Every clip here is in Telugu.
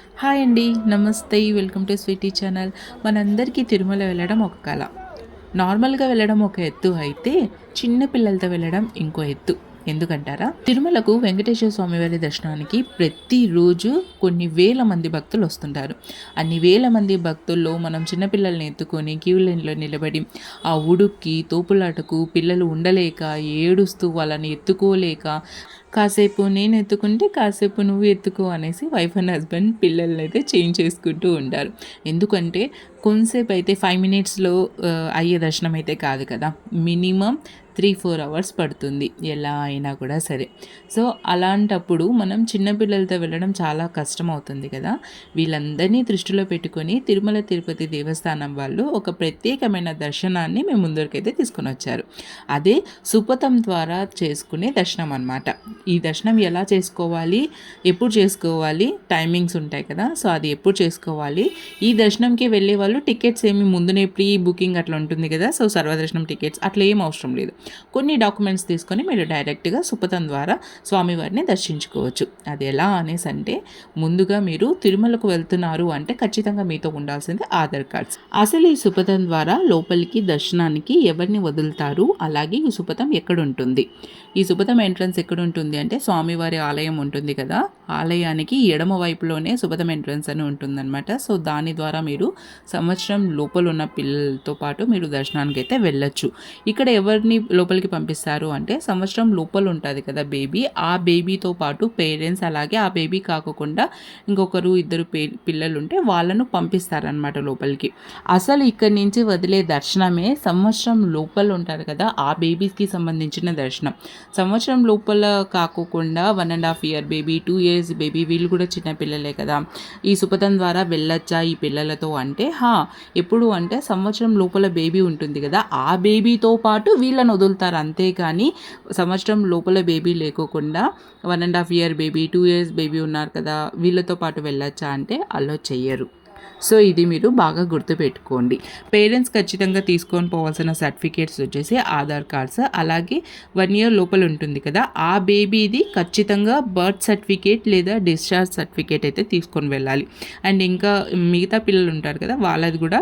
హాయ్ అండి నమస్తే వెల్కమ్ టు స్వీటీ ఛానల్. మనందరికీ తిరుమల వెళ్ళడం ఒక కళ నార్మల్గా వెళ్ళడం ఒక ఎత్తు అయితే చిన్న పిల్లలతో వెళ్ళడం ఇంకో ఎత్తు. ఎందుకంటారా? తిరుమలకు వెంకటేశ్వర స్వామి వారి దర్శనానికి ప్రతిరోజు కొన్ని వేల మంది భక్తులు వస్తుంటారు. అన్ని వేల మంది భక్తుల్లో మనం చిన్నపిల్లల్ని ఎత్తుకొని క్యూ లైన్లో నిలబడి ఆ ఉడుక్కి తోపులాటకు పిల్లలు ఉండలేక ఏడుస్తూ వాళ్ళని ఎత్తుకోలేక కాసేపు నేను ఎత్తుకుంటే కాసేపు నువ్వు ఎత్తుకో అనేసి వైఫ్ అండ్ హస్బెండ్ పిల్లల్ని అయితే చేంజ్ చేసుకుంటూ ఉంటారు. ఎందుకంటే కొంతసేపు అయితే ఫైవ్ మినిట్స్లో అయ్యే దర్శనం అయితే కాదు కదా. మినిమం త్రీ ఫోర్ అవర్స్ పడుతుంది. ఎలా అయినా కూడా సరే. సో అలాంటప్పుడు మనం చిన్నపిల్లలతో వెళ్ళడం చాలా కష్టం అవుతుంది కదా. వీళ్ళందరినీ దృష్టిలో పెట్టుకొని తిరుమల తిరుపతి దేవస్థానం వాళ్ళు ఒక ప్రత్యేకమైన దర్శనాన్ని మేము ముందరికైతే తీసుకొని వచ్చారు. అదే సుపథం ద్వారా చేసుకునే దర్శనం అనమాట ఈ దర్శనం ఎలా చేసుకోవాలి ఎప్పుడు చేసుకోవాలి టైమింగ్స్ ఉంటాయి కదా సో అది ఎప్పుడు చేసుకోవాలి. ఈ దర్శనంకి వెళ్ళే వాళ్ళు టికెట్స్ ఏమి ముందునే ప్రీ బుకింగ్ అట్లా ఉంటుంది కదా సో సర్వదర్శనం టికెట్స్ అట్లా ఏం అవసరం లేదు. కొన్ని డాక్యుమెంట్స్ తీసుకొని మీరు డైరెక్ట్గా సుపథం ద్వారా స్వామివారిని దర్శించుకోవచ్చు. అది ఎలా అనేసి అంటే ముందుగా మీరు తిరుమలకు వెళ్తున్నారు అంటే ఖచ్చితంగా మీతో ఉండాల్సింది ఆధార్ కార్డ్స్. అసలు ఈ సుపథం ద్వారా లోపలికి దర్శనానికి ఎవరిని వదులుతారు? అలాగే ఈ సుపథం ఎక్కడ ఉంటుంది? ఈ సుపథం ఎంట్రన్స్ ఎక్కడ ఉంటుంది. అంటే స్వామివారి ఆలయం ఉంటుంది కదా. ఆలయానికి ఎడమ వైపులోనే సుపథం ఎంట్రన్స్ అని ఉంటుందన్నమాట. సో దాని ద్వారా మీరు సంవత్సరం లోపల ఉన్న పిల్లలతో పాటు మీరు దర్శనానికి అయితే వెళ్ళొచ్చు. ఇక్కడ ఎవరిని లోపలికి పంపిస్తారు అంటే సంవత్సరం లోపల ఉంటుంది కదా బేబీ. ఆ బేబీతో పాటు పేరెంట్స్ అలాగే ఆ బేబీ కాకుండా ఇంకొకరు ఇద్దరు పే పిల్లలు ఉంటే వాళ్ళను పంపిస్తారనమాట లోపలికి. అసలు ఇక్కడి నుంచి వదిలే దర్శనమే సంవత్సరం లోపల ఉంటారు కదా ఆ బేబీస్కి సంబంధించిన దర్శనం. సంవత్సరం లోపల కాకోకుండా one and half year baby two years baby వీళ్ళు కూడా చిన్న పిల్లలే కదా. ఈ సుపథం ద్వారా వెళ్ళొచ్చా ఈ పిల్లలతో అంటే హా ఎప్పుడు అంటే సంవత్సరం లోపల బేబీ ఉంటుంది కదా. ఆ బేబీతో పాటు వీళ్ళని వదులుతారు అంతేకాని సంవత్సరం లోపల బేబీ లేకోకుండా one and half year baby two years baby ఉన్నారు కదా వీళ్ళతో పాటు వెళ్ళొచ్చా అంటే అలో చెయ్యరు. సో ఇది మీరు బాగా గుర్తుపెట్టుకోండి. పేరెంట్స్ ఖచ్చితంగా తీసుకొని పోవాల్సిన సర్టిఫికేట్స్ వచ్చేసి ఆధార్ కార్డ్స్ అలాగే వన్ ఇయర్ లోపల ఉంటుంది కదా ఆ బేబీది ఖచ్చితంగా బర్త్ సర్టిఫికేట్ లేదా డిశ్చార్జ్ సర్టిఫికేట్ అయితే తీసుకొని వెళ్ళాలి. అండ్ ఇంకా మిగతా పిల్లలు ఉంటారు కదా వాళ్ళది కూడా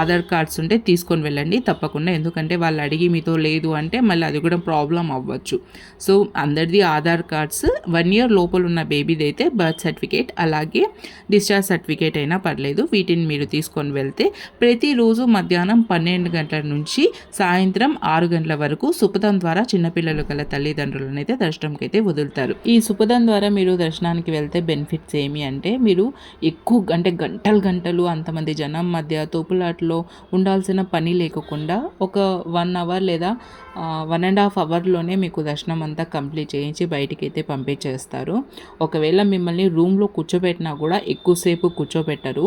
ఆధార్ కార్డ్స్ ఉంటే తీసుకొని వెళ్ళండి తప్పకుండా. ఎందుకంటే వాళ్ళు అడిగి మీతో లేదు అంటే మళ్ళీ అది కూడా ప్రాబ్లం అవ్వచ్చు. సో అందరిది ఆధార్ కార్డ్స్ వన్ ఇయర్ లోపల ఉన్న బేబీది అయితే బర్త్ సర్టిఫికేట్ అలాగే డిశ్చార్జ్ సర్టిఫికేట్ అయినా పర్లేదు. వీటిని మీరు తీసుకొని వెళ్తే ప్రతిరోజు మధ్యాహ్నం పన్నెండు గంటల నుంచి సాయంత్రం ఆరు గంటల వరకు సుపథం ద్వారా చిన్నపిల్లలు గల తల్లిదండ్రులను అయితే దర్శనంకి అయితే వదులుతారు. ఈ సుపథం ద్వారా మీరు దర్శనానికి వెళ్తే బెనిఫిట్స్ ఏమి అంటే మీరు ఎక్కువ అంటే గంటలు గంటలు అంతమంది జనం మధ్య తోపులాట్లో ఉండాల్సిన పని లేకుండా ఒక వన్ అవర్ లేదా వన్ అండ్ హాఫ్ అవర్లోనే మీకు దర్శనం అంతా కంప్లీట్ చేయించి బయటికి అయితే పంపించేస్తారు. ఒకవేళ మిమ్మల్ని రూమ్లో కూర్చోబెట్టినా కూడా ఎక్కువసేపు కూర్చోబెట్టరు.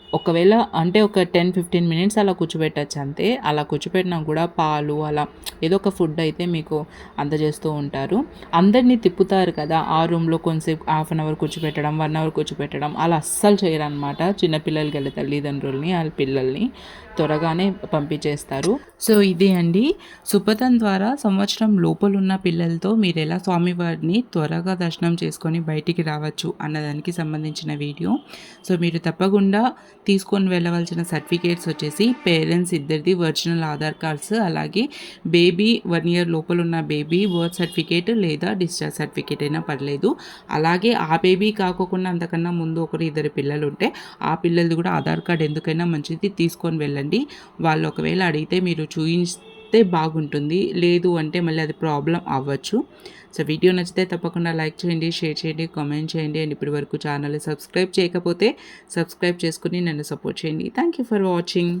ఒకవేళ అంటే ఒక టెన్ ఫిఫ్టీన్ మినిట్స్ అలా కూర్చోబెట్టచ్చు అంతే. అలా కూర్చోబెట్టినా కూడా పాలు అలా ఏదో ఒక ఫుడ్ అయితే మీకు అందజేస్తూ ఉంటారు. అందరినీ తిప్పుతారు కదా ఆ రూమ్లో కొంతసేపు హాఫ్ అన్ అవర్ కూర్చోబెట్టడం వన్ అవర్ కూర్చోబెట్టడం అలా అస్సలు చేయరనమాట. చిన్నపిల్లలకి వెళ్ళే తల్లిదండ్రుల్ని వాళ్ళ పిల్లల్ని త్వరగానే పంపించేస్తారు. సో ఇదే అండి. సుపథం ద్వారా సంవత్సరం లోపల ఉన్న పిల్లలతో మీరు ఎలా స్వామివారిని త్వరగా దర్శనం చేసుకొని బయటికి రావచ్చు అన్నదానికి సంబంధించిన వీడియో. సో మీరు తప్పకుండా తీసుకొని వెళ్ళవలసిన సర్టిఫికేట్స్ వచ్చేసి పేరెంట్స్ ఇద్దరిది ఒరిజినల్ ఆధార్ కార్డ్స్ అలాగే బేబీ వన్ ఇయర్ లోపల ఉన్న బేబీ బర్త్ సర్టిఫికేట్ లేదా డిశ్చార్జ్ సర్టిఫికేట్ అయినా పర్లేదు. అలాగే ఆ బేబీ కాకోకుండా అంతకన్నా ముందు ఒకరు ఇద్దరు పిల్లలు ఉంటే ఆ పిల్లలది కూడా ఆధార్ కార్డ్ ఎందుకైనా మంచిది తీసుకొని వెళ్ళండి. వాళ్ళు ఒకవేళ అడిగితే మీరు చెప్తే బాగుంటుంది. లేదు అంటే మళ్ళీ అది ప్రాబ్లం అవ్వచ్చు. సో వీడియో నచ్చితే తప్పకుండా లైక్ చేయండి షేర్ చేయండి కామెంట్ చేయండి. అండ్ ఇప్పటి వరకు ఛానల్ సబ్స్క్రైబ్ చేయకపోతే సబ్స్క్రైబ్ చేసుకుని నన్ను సపోర్ట్ చేయండి. Thank you for watching